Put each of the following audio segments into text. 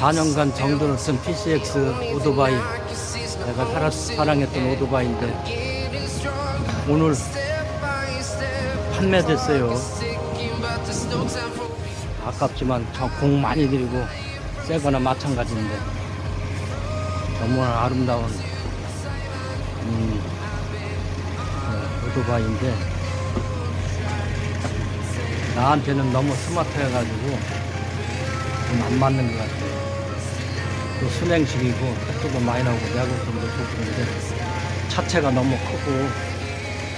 4년간 정도를 쓴 PCX 오토바이 내가 사랑, 사랑했던 오토바이인데 오늘 판매됐어요 아깝지만 저공 많이 들이고 새거나 마찬가지인데 너무나 아름다운 음, 어, 오토바이인데 나한테는 너무 스마트해가지고 좀안 맞는 것 같아요. 또 순행식이고 속도도 많이 나오고 내구성도 좋고 그런데 차체가 너무 크고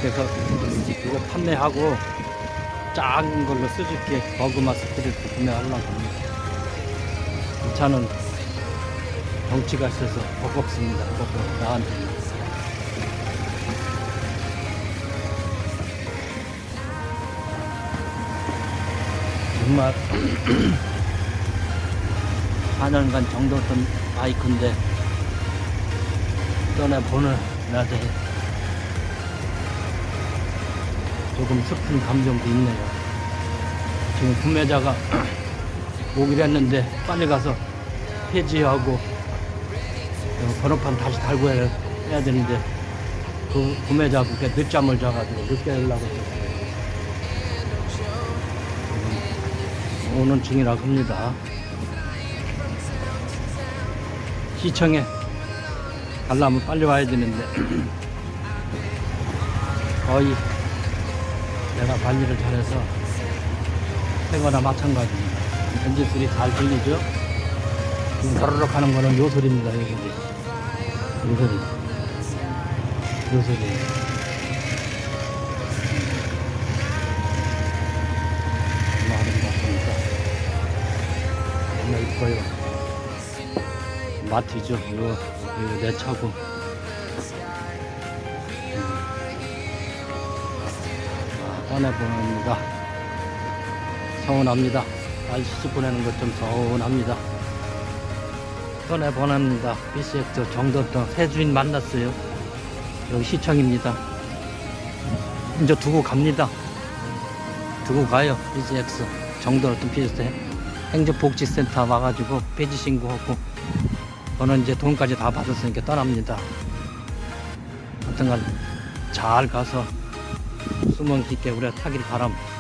그래서 이거 판매하고 작은 걸로 수줍게 버그마 스트리트 구매하려고 합니다. 이 차는 덩치가 있어서 버겁습니다. 버거 나한테는. 정말 4년간 정도 던 바이크인데 떠나보는 나한테 조금 슬픈 감정도 있네요. 지금 구매자가 오기로 했는데 빨리 가서 폐지하고 어, 번호판 다시 달고 해야, 해야 되는데 그 구매자분께 늦잠을 자가지고 늦게 하려고 했어요. 음, 오는 중이라고 합니다. 시청에 가려면 빨리 와야 되는데 거의 내가 관리를 잘해서 새거나 마찬가지입니다. 엔진 소리 잘 들리죠? 더르륵 하는 거는 요 소리입니다. 요 소리. 요 소리. 요 소리. 너무 아름답습니다. 너무 이뻐요. 마티죠. 이거, 이거 내 차고. 아, 꺼내보냅니다. 서운합니다. 날씨 보내는 것 좀 서운합니다. 꺼내보냅니다. BCX 정도던 새 주인 만났어요. 여기 시청입니다. 이제 두고 갑니다. 두고 가요. BCX 정도던 BCX 행정복지센터 와가지고 폐지 신고하고 저는 이제 돈까지 다 받았으니까 떠납니다. 하여튼간 잘 가서 숨은 깊게 우리가 타길 바랍니다.